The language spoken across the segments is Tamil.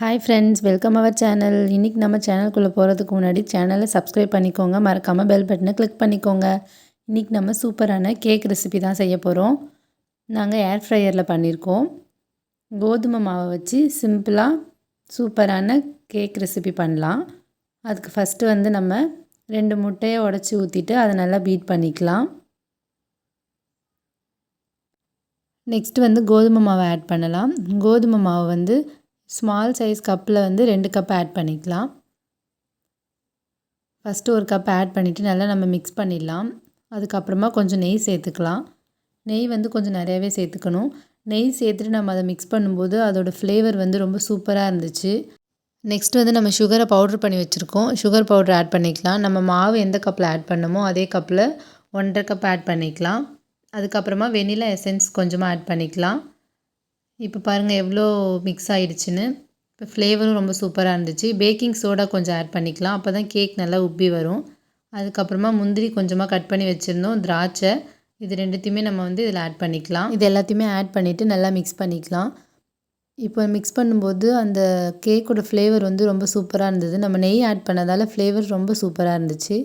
Hi friends welcome our channel இன்றைக்கி நம்ம சேனலுக்குள்ளே போகிறதுக்கு முன்னாடி சேனலை சப்ஸ்கிரைப் பண்ணிக்கோங்க. மறக்காமல் பெல் பட்டனை கிளிக் பண்ணிக்கோங்க. இன்றைக்கி நம்ம சூப்பரான கேக் ரெசிபி தான் செய்ய போகிறோம் நாங்கள் ஏர் ஃப்ரையரில் பண்ணியிருக்கோம் கோதுமை மாவை வச்சு சிம்பிளாக சூப்பரான கேக் ரெசிபி பண்ணலாம். அதுக்கு ஃபஸ்ட்டு வந்து நம்ம ரெண்டு முட்டையை உடச்சி ஊற்றிட்டு அதை நல்லா பீட் பண்ணிக்கலாம். நெக்ஸ்ட் வந்து கோதுமை மாவை ஆட் பண்ணலாம். கோதுமை மாவு வந்து ஸ்மால் சைஸ் கப்பில் வந்து ரெண்டு கப் ஆட் பண்ணிக்கலாம். ஃபஸ்ட்டு ஒரு கப் ஆட் பண்ணிவிட்டு நல்லா நம்ம மிக்ஸ் பண்ணிடலாம். அதுக்கப்புறமா கொஞ்சம் நெய் சேர்த்துக்கலாம். நெய் வந்து கொஞ்சம் நிறையாவே சேர்த்துக்கணும். நெய் சேர்த்துட்டு நம்ம அதை மிக்ஸ் பண்ணும்போது அதோடய ஃப்ளேவர் வந்து ரொம்ப சூப்பராக இருந்துச்சு. நெக்ஸ்ட் வந்து நம்ம சுகரை பவுட்ரு பண்ணி வச்சுருக்கோம். சுகர் பவுட்ரு ஆட் பண்ணிக்கலாம். நம்ம மாவு எந்த கப்பில் ஆட் பண்ணமோ அதே கப்பில் ஒன்றரை கப் ஆட் பண்ணிக்கலாம். அதுக்கப்புறமா வெனிலா எசன்ஸ் கொஞ்சமாக ஆட் பண்ணிக்கலாம். இப்போ பாருங்கள் எவ்வளோ மிக்ஸ் ஆகிடுச்சின்னு இப்போ ஃப்ளேவரும் ரொம்ப சூப்பராக இருந்துச்சு. பேக்கிங் சோடா கொஞ்சம் ஆட் பண்ணிக்கலாம். அப்போ தான் கேக் நல்லா உப்பி வரும். அதுக்கப்புறமா முந்திரி கொஞ்சமாக கட் பண்ணி வச்சுருந்தோம். திராட்சை இது ரெண்டுத்தையுமே நம்ம வந்து இதில் ஆட் பண்ணிக்கலாம். இது எல்லாத்தையுமே ஆட் பண்ணிவிட்டு நல்லா மிக்ஸ் பண்ணிக்கலாம். இப்போ மிக்ஸ் பண்ணும்போது அந்த கேக்கோட ஃப்ளேவர் வந்து ரொம்ப சூப்பராக இருந்தது. நம்ம நெய் ஆட் பண்ணதால் ஃப்ளேவர் ரொம்ப சூப்பராக இருந்துச்சு.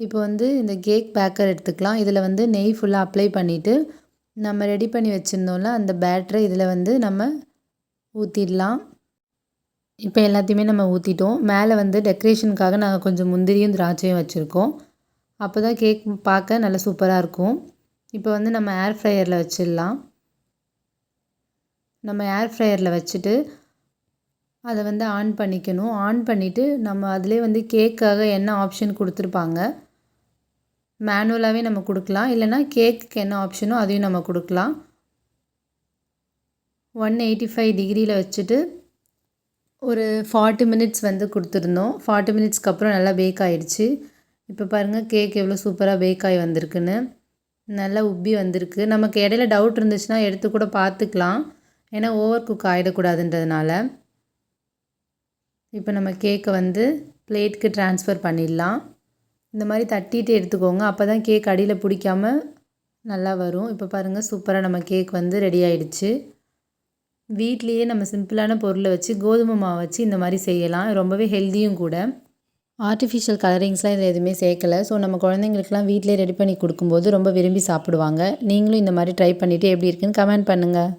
இப்போ வந்து இந்த கேக் பேக்கர் எடுத்துக்கலாம். இதில் வந்து நெய் ஃபுல்லாக அப்ளை பண்ணிவிட்டு நம்ம ரெடி பண்ணி வச்சுருந்தோம்ல அந்த பேட்டரை இதில் வந்து நம்ம ஊற்றிடலாம் இப்போ எல்லாத்தையுமே நம்ம ஊற்றிட்டோம் மேலே வந்து டெக்கரேஷனுக்காக நாங்கள் கொஞ்சம் முந்திரியும் திராட்சையும் வச்சுருக்கோம். அப்போ தான் கேக் பார்க்க நல்லா சூப்பராக இருக்கும். இப்போ வந்து நம்ம ஏர் ஃப்ரையரில் வச்சிடலாம். நம்ம ஏர் ஃப்ரையரில் வச்சுட்டு அதை வந்து ஆன் பண்ணிக்கணும். ஆன் பண்ணிவிட்டு நம்ம அதிலே வந்து கேக்காக என்ன ஆப்ஷன் கொடுத்துருப்பாங்க? மேனுவலாகவே நம்ம கொடுக்கலாம். இல்லைனா கேக்குக்கு என்ன ஆப்ஷனோ அதையும் நம்ம கொடுக்கலாம். ஒன் எயிட்டி ஃபைவ் டிகிரியில் வச்சுட்டு ஒரு ஃபார்ட்டி மினிட்ஸ் வந்து கொடுத்துருந்தோம். ஃபார்ட்டி மினிட்ஸ்க்கு அப்புறம் நல்லா பேக் ஆகிடுச்சு இப்போ பாருங்கள் கேக் எவ்வளோ சூப்பராக பேக் ஆகி வந்திருக்குன்னு. நல்லா உப்பி வந்திருக்கு. நமக்கு இடையில டவுட் இருந்துச்சுன்னா எடுத்து கூட பார்த்துக்கலாம். ஏன்னா ஓவர் குக் ஆகிடக்கூடாதுன்றதுனால இப்போ நம்ம கேக்கை வந்து பிளேட்க்கு ட்ரான்ஸ்ஃபர் பண்ணிடலாம். இந்த மாதிரி தட்டிட்டு எடுத்துக்கோங்க. அப்போ தான் கேக் அடியில் பிடிக்காம நல்லா வரும். இப்போ பாருங்கள் சூப்பராக நம்ம கேக் வந்து ரெடி ஆயிடுச்சு. வீட்லேயே நம்ம சிம்பிளான பொருளை வச்சு கோதுமை மாவு வச்சு இந்த மாதிரி செய்யலாம். ரொம்பவே ஹெல்த்தியும் கூட. ஆர்டிஃபிஷியல் கலரிங்ஸ்லாம் இதில் எதுவுமே சேர்க்கலை. ஸோ நம்ம குழந்தைங்களுக்குலாம் வீட்டிலே ரெடி பண்ணி கொடுக்கும்போது ரொம்ப விரும்பி சாப்பிடுவாங்க. நீங்களும் இந்த மாதிரி ட்ரை பண்ணிவிட்டு எப்படி இருக்குன்னு கமெண்ட் பண்ணுங்கள்